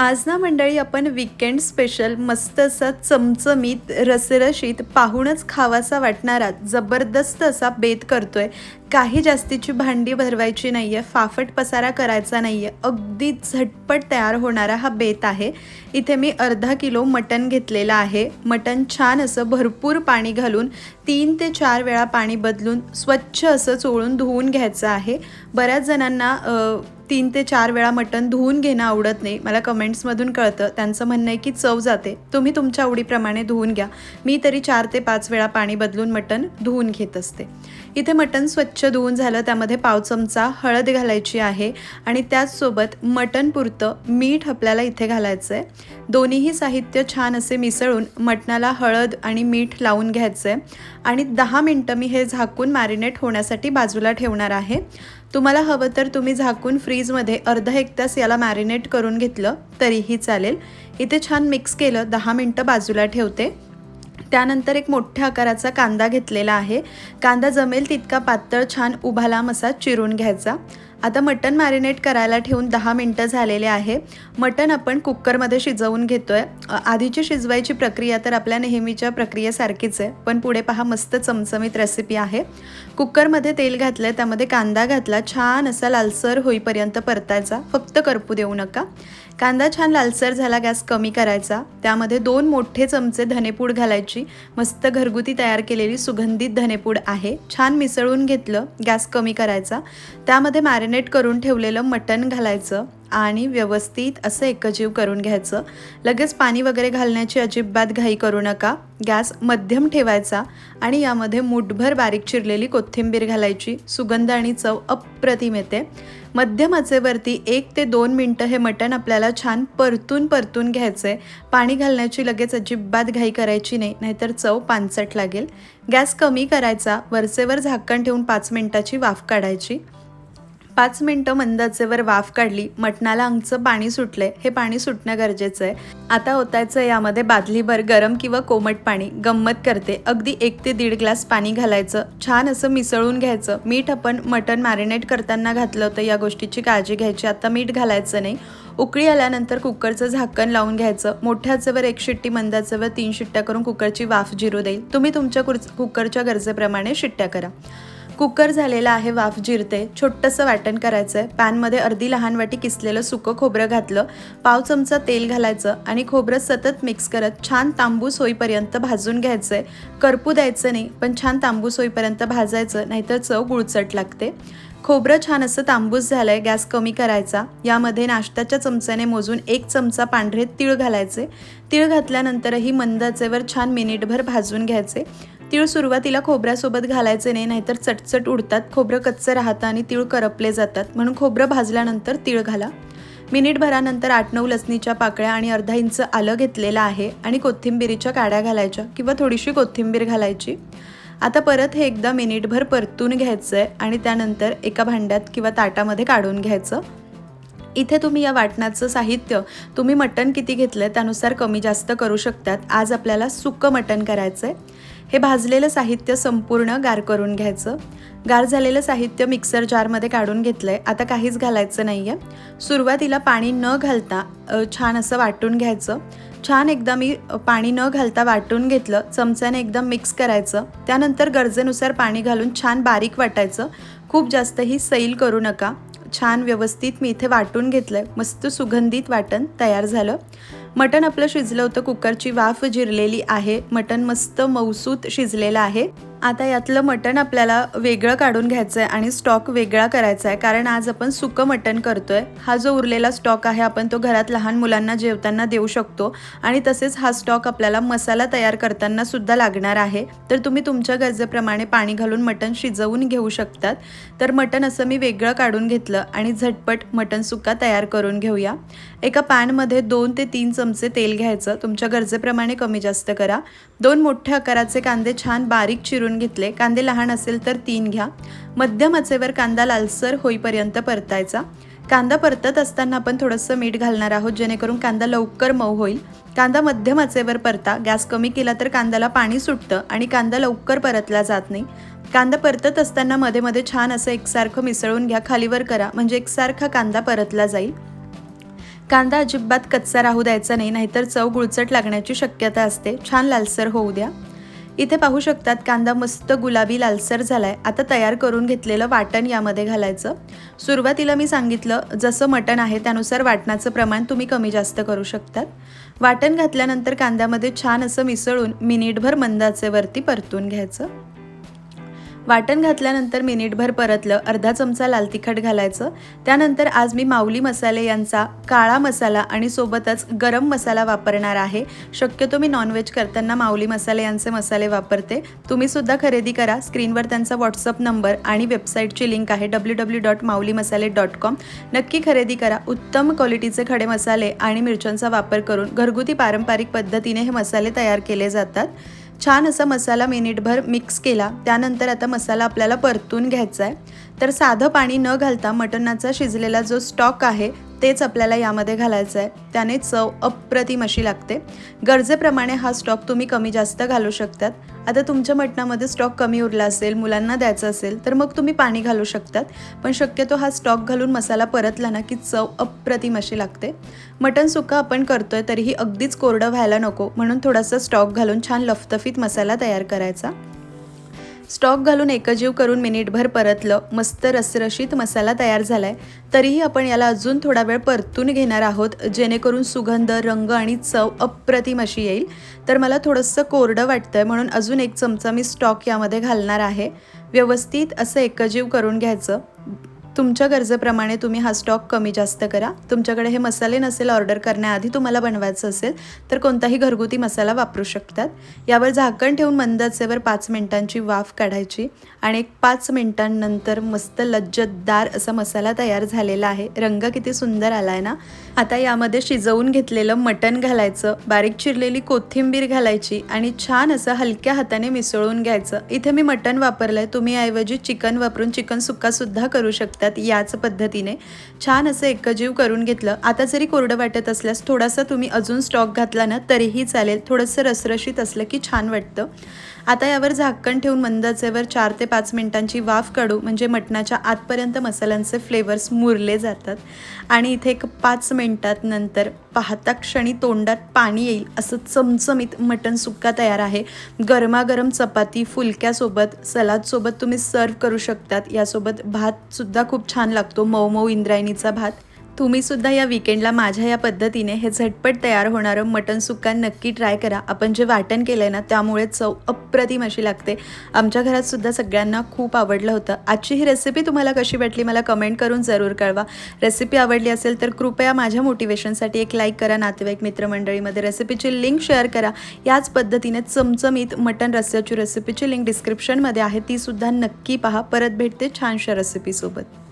आज ना मंडळी आपण विकेंड स्पेशल मस्त असा चमचमीत रसरशीत पाहूनच खावासा वाटणारा जबरदस्त असा बेत करतोय. काही जास्तीची भांडी भरवायची नाही आहे फाफट पसारा करायचा नाही आहे अगदी झटपट तयार होणारा हा बेत आहे. इथे मी अर्धा किलो मटण घेतलेलं आहे. मटण छान असं भरपूर पाणी घालून तीन ते चार वेळा पाणी बदलून स्वच्छ असं चोळून धुवून घ्यायचं आहे. बऱ्याच जणांना तीन ते चार वेळा मटण धुवून घेणं आवडत नाही. मला कमेंट्समधून कळतं. त्यांचं म्हणणं आहे की चव जाते. तुम्ही तुमच्या आवडीप्रमाणे धुवून घ्या. मी तरी चार ते पाच वेळा पाणी बदलून मटण धुवून घेत असते. इथे मटण स्वच्छ धुवून झालं. त्यामध्ये पाव चमचा हळद घालायची आहे आणि त्याचसोबत मटण पुरतं मीठ आपल्याला इथे घालायचं आहे दोन्हीही साहित्य छान असे मिसळून मटणाला हळद आणि मीठ लावून घ्यायचं आहे आणि दहा मिनटं मी हे झाकून मॅरिनेट होण्यासाठी बाजूला ठेवणार आहे. तुम्हाला हवं तर तुम्ही झाकून फ्रीजमध्ये अर्धा एक तास याला मॅरिनेट करून घेतलं तरीही चालेल. इथे छान मिक्स केलं दहा मिनटं बाजूला ठेवते. त्यानंतर एक मोठ्या आकाराचा कांदा घेतलेला आहे. कांदा जमेल तितका पातळ छान उभा लांब असा चिरून घ्यायचा. आता मटण मॅरिनेट करायला ठेवून दहा मिनटं झालेले आहे. मटण आपण कुकरमध्ये शिजवून घेतो आहे आधीची शिजवायची प्रक्रिया तर आपल्या नेहमीच्या प्रक्रियेसारखीच आहे. पण पुढे पहा मस्त चमचमीत रेसिपी आहे. कुकरमध्ये तेल घातलं आहे त्यामध्ये कांदा घातला. छान असा लालसर होईपर्यंत परतायचा. फक्त करपू देऊ नका. कांदा छान लालसर झाला गॅस कमी करायचा. त्यामध्ये दोन मोठे चमचे धनेपूड घालायची. मस्त घरगुती तयार केलेली सुगंधित धनेपूड आहे. छान मिसळून घेतलं गॅस कमी करायचा. त्यामध्ये मॅरिनेट करून ठेवलेलं मटण घालायचं आणि व्यवस्थित असं एकजीव करून घ्यायचं. लगेच पाणी वगैरे घालण्याची अजिबात घाई करू नका. गॅस मध्यम ठेवायचा आणि यामध्ये मुठभर बारीक चिरलेली कोथिंबीर घालायची. सुगंध आणि चव अप्रतिम येते. मध्यम आचेवरती एक ते दोन मिनटं हे मटण आपल्याला छान परतून परतून घ्यायचं आहे पाणी घालण्याची लगेच अजिबात घाई करायची नाही नाहीतर चव पानसट लागेल. गॅस कमी करायचा वरचेवर झाकण ठेवून पाच मिनटाची वाफ काढायची. पाच मिनटं मंदाचेवर वाफ काढली. मटणाला अंगचं पाणी सुटले हे पाणी सुटणं गरजेचं आहे. आता ओतायचं यामध्ये बादलीभर गरम किंवा कोमट पाणी. गंमत करते. अगदी एक ते दीड ग्लास पाणी घालायचं. छान असं मिसळून घ्यायचं. मीठ आपण मटण मॅरिनेट करताना घातलं होतं. या गोष्टीची काळजी घ्यायची. आता मीठ घालायचं नाही. उकळी आल्यानंतर कुकरचं झाकण लावून घ्यायचं. मोठ्याचेवर एक शिट्टी मंद तीन शिट्ट्या करून कुकरची वाफ जिरू देईल. तुम्ही तुमच्या कुर- कुकरच्या गरजेप्रमाणे शिट्ट्या करा. कुकर झालेला आहे वाफ जिरते. छोटंसं वाटण करायचं आहे पॅनमध्ये अर्धी लहान वाटी किसलेलं सुकं खोबरं घातलं. पाव चमचा तेल घालायचं आणि खोबरं सतत मिक्स करत छान तांबूस होईपर्यंत भाजून घ्यायचं आहे करपू द्यायचं नाही पण छान तांबूस होईपर्यंत भाजायचं नाहीतर चव गुळचट लागते. खोबरं छान असं तांबूस झालंय गॅस कमी करायचा. यामध्ये नाश्त्याच्या चमच्याने मोजून एक चमचा पांढरे तीळ घालायचे. तीळ घातल्यानंतरही मंदाचेवर छान मिनिटभर भाजून घ्यायचे. तीळ सुरुवातीला खोबऱ्यासोबत घालायचे नाही नाहीतर चटचट उडतात. खोबरं कच्चं राहतं आणि तीळ करपले जातात. म्हणून खोबरं भाजल्यानंतर तीळ घाला. मिनिटभरानंतर आठ नऊ लसणीच्या पाकळ्या आणि अर्धा इंच आलं घेतलेलं आहे आणि कोथिंबिरीच्या काड्या घालायच्या किंवा थोडीशी कोथिंबीर घालायची. आता परत हे एकदा मिनिटभर परतून घ्यायचं आहे आणि त्यानंतर एका भांड्यात किंवा ताटामध्ये काढून घ्यायचं. इथे तुम्ही या वाटणाचं साहित्य तुम्ही मटण किती घेतलं त्यानुसार कमी जास्त करू शकतात. आज आपल्याला सुकं मटण करायचं आहे हे भाजलेलं साहित्य संपूर्ण गार करून घ्यायचं. गार झालेलं साहित्य मिक्सर जारमध्ये काढून घेतलं आहे आता काहीच घालायचं नाही आहे सुरुवातीला पाणी न घालता छान असं वाटून घ्यायचं. छान एकदा मी पाणी न घालता वाटून घेतलं चमच्याने एकदम मिक्स करायचं. त्यानंतर गरजेनुसार पाणी घालून छान बारीक वाटायचं. खूप जास्तही सैल करू नका. छान व्यवस्थित मी इथे वाटून घेतलंय. मस्त सुगंधित वाटण तयार झालं. मटण आपलं शिजलं होतं कुकरची वाफ जिरलेली आहे. मटण मस्त मौसूत शिजलेलं आहे. आता यातलं मटण आपल्याला वेगळं काढून घ्यायचं आहे आणि स्टॉक वेगळा करायचा आहे कारण आज आपण सुकं मटण करतोय. हा जो उरलेला स्टॉक आहे आपण तो घरात लहान मुलांना जेवताना देऊ शकतो. आणि तसेच हा स्टॉक आपल्याला मसाला तयार करताना सुद्धा लागणार आहे. तर तुम्ही तुमच्या गरजेप्रमाणे पाणी घालून मटण शिजवून घेऊ शकतात. तर मटण असं मी वेगळं काढून घेतलं आणि झटपट मटण सुक्का तयार करून घेऊया. एका पॅनमध्ये दोन ते तीन चमचे तेल घ्यायचं. तुमच्या गरजेप्रमाणे कमी जास्त करा. दोन मोठ्या आकाराचे कांदे छान बारीक चिरून घेतले. कांदे लहान असेल तर तीन घ्या. मध्यम आचेवर कांदा लालसर होईपर्यंत परतायचा. कांदा परतत असताना आपण थोडंसं मीठ घालणार आहोत जेणेकरून कांदा लवकर मऊ होईल. कांदा मध्यम आचेवर परता. गॅस कमी केला तर कांद्याला पाणी सुटतं आणि कांदा लवकर परतला जात नाही. कांदा परतत असताना मध्ये मध्ये छान असं एकसारखं मिसळून घ्या. खालीवर करा. म्हणजे एकसारखा कांदा परतला जाईल. कांदा अजिबात कच्चा राहू द्यायचा नाही नाहीतर चव गुळचट लागण्याची शक्यता असते. छान लालसर होऊ द्या. इथे पाहू शकतात कांदा मस्त गुलाबी लालसर झालाय. आता तयार करून घेतलेलं वाटण यामध्ये घालायचं. सुरुवातीला मी सांगितलं जसं मटण आहे त्यानुसार वाटणाचं प्रमाण तुम्ही कमी जास्त करू शकतात. वाटण घातल्यानंतर कांद्यामध्ये छान असं मिसळून मिनिटभर मंदाचेवरती परतून घ्यायचं. वाटण घातल्यानंतर मिनिटभर परतलं अर्धा चमचा लाल तिखट घालायचं. त्यानंतर आज मी माऊली मसाले यांचा काळा मसाला आणि सोबतच गरम मसाला वापरणार आहे. शक्यतो मी नॉनव्हेज करताना माऊली मसाले यांचे मसाले वापरते. तुम्ही सुद्धा खरेदी करा. स्क्रीनवर त्यांचा व्हॉट्सअप नंबर आणि वेबसाईटची लिंक आहे W W dot Mauli Masale dot com नक्की खरेदी करा. उत्तम क्वालिटीचे खडे मसाले आणि मिरच्यांचा वापर करून घरगुती पारंपरिक पद्धतीने हे मसाले तयार केले जातात. छान असा मसाला मिनिटभर मिक्स केला. त्यानंतर आता मसाला आपल्याला परतून घ्यायचा आहे. तर साधं पाणी न घालता मटणाचा शिजलेला जो स्टॉक आहे तेच आपल्याला यामध्ये घालायचं आहे. त्याने चव अप्रतिम अशी लागते. गरजेप्रमाणे हा स्टॉक तुम्ही कमी जास्त घालू शकतात. आता तुमच्या मटणामध्ये स्टॉक कमी उरला असेल मुलांना द्यायचं असेल तर मग तुम्ही पाणी घालू शकतात. पण शक्यतो हा स्टॉक घालून मसाला परतला ना की चव अप्रतिम अशी लागते. मटण सुका आपण करतोय तरीही अगदीच कोरडं व्हायला नको. म्हणून थोडासा स्टॉक घालून छान लफतफीत मसाला तयार करायचा. स्टॉक घालून एकजीव करून मिनिटभर परतलं. मस्त रसरशीत मसाला तयार झालाय. तरीही आपण याला अजून थोडा वेळ परतून घेणार आहोत जेणेकरून सुगंध रंग आणि चव अप्रतिम अशी येईल. तर मला थोडंसं कोरडं वाटतंय म्हणून अजून एक चमचा मी स्टॉक यामध्ये घालणार आहे. व्यवस्थित असं एकजीव करून घ्यायचं. तुमच्या गरजेप्रमाणे तुम्ही हा स्टॉक कमी जास्त करा. तुमच्याकडे हे मसाले नसेल ऑर्डर करण्याआधी तुम्हाला बनवायचं असेल तर कोणताही घरगुती मसाला वापरू शकतात. यावर झाकण ठेवून मंदाचेवर पाच मिनिटांची वाफ काढायची आणि एक पाच मिनिटांनंतर मस्त लज्जतदार असा मसाला तयार झालेला आहे. रंग किती सुंदर आला आहे ना? आता यामध्ये शिजवून घेतलेलं मटण घालायचं बारीक चिरलेली कोथिंबीर घालायची आणि छान असं हलक्या हाताने मिसळून घ्यायचं. इथे मी मटण वापरलं आहे तुम्ही ऐवजी चिकन वापरून चिकन सुक्कासुद्धा करू शकता. लागतात याच पद्धतीने. छान असं एकजीव करून घेतलं. आता जरी कोरडं वाटत असल्यास थोडासा तुम्ही अजून स्टॉक घातला ना तरीही चालेल. थोडंसं रसरशीत असलं की छान वाटतं. आता यावर झाकण ठेवून मंदाचेवर चार ते पाच मिनिटांची वाफ काढू म्हणजे मटणाच्या आतपर्यंत मसाल्यांचे फ्लेवर्स मुरले जातात. आणि इथे एक पाच मिनिटात नंतर पाहता क्षणी तोंडात पाणी येईल असं चमचमीत मटण सुक्का तयार आहे. गरमागरम चपाती फुलक्यासोबत सलादसोबत तुम्ही सर्व करू शकतात. यासोबत भातसुद्धा खूप छान लागतो. मऊ मऊ इंद्रायणीचा भात. तुम्ही सुद्धा या विकेंडला माझ्या या पद्धतीने हे झटपट तयार होणारं मटन सुक्का नक्की ट्राय करा. आपण जे वाटण केलं आहे ना त्यामुळे चव अप्रतिम अशी लागते. आमच्या घरात सुद्धा सगळ्यांना खूप आवडलं होतं. आजची ही रेसिपी तुम्हाला कशी वाटली मला कमेंट करून जरूर कळवा. रेसिपी आवडली असेल तर कृपया माझ्या मोटिवेशनसाठी एक लाईक करा. नातेवाईक मित्रमंडळीमध्ये रेसिपीची लिंक शेअर करा. याच पद्धतीने चमचमीत मटन रस्स्याची रेसिपीची लिंक डिस्क्रिप्शनमध्ये आहे. ती सुद्धा नक्की पहा. परत भेटते छानशा रेसिपीसोबत